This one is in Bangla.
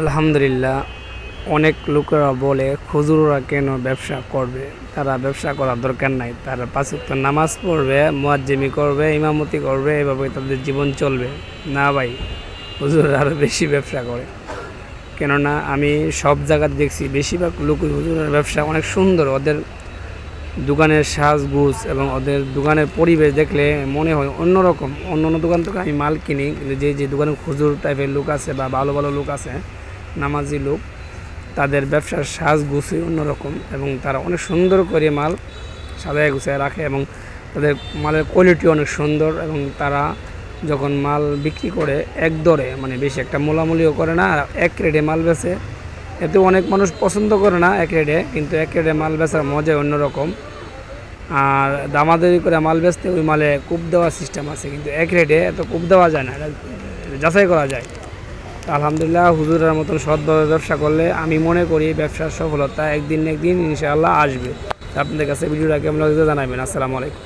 আলহামদুলিল্লাহ, অনেক লোকেরা বলে খুজুররা কেন ব্যবসা করবে? তারা ব্যবসা করার দরকার নাই। তারা পাঁচক্ত নামাজ পড়বে, মোয়াজ্জেমি করবে, ইমামতি করবে, এভাবে তাদের জীবন চলবে। না ভাই হুজুররা আরও বেশি ব্যবসা করে। কেননা আমি সব জায়গায় দেখছি, বেশিরভাগ লোক হুজুরের ব্যবসা অনেক সুন্দর। ওদের দোকানের সাজগুজ এবং ওদের দোকানের পরিবেশ দেখলে মনে হয় অন্যরকম। অন্য অন্য দোকান থেকে আমি মাল কিনি, কিন্তু যে যে দোকানে খুচুর টাইপের লোক আছে বা ভালো ভালো লোক আছে নামাজি লোক, তাদের ব্যবসার সাজ সাজগুছই অন্যরকম এবং তারা অনেক সুন্দর করে মাল সাজায় গুছায় রাখে এবং তাদের মালের কোয়ালিটি অনেক সুন্দর এবং তারা যখন মাল বিক্রি করে এক দরে মানে বেশি একটা মোলামুলিও করে না এক রেটে মাল বেচে, এতে অনেক মানুষ পছন্দ করে না এক রেটে, কিন্তু এক রেটে মাল বেচার মজা অন্যরকম। আর দামাদারি করে মাল বেচতে ওই মালে কূপ দেওয়ার সিস্টেম আছে, কিন্তু এক রেটে এত কূপ দেওয়া যায় না যাচাই করা যায়। আলহামদুলিল্লাহ, হুজুরের মতন সৎভাবে ব্যবসা করলে আমি মনে করি ব্যবসার সফলতা একদিন একদিন ইনশাআল্লাহ আসবে। আপনাদের কাছে ভিডিওটা কেমন লাগছে জানাবেন। আসসালামু আলাইকুম।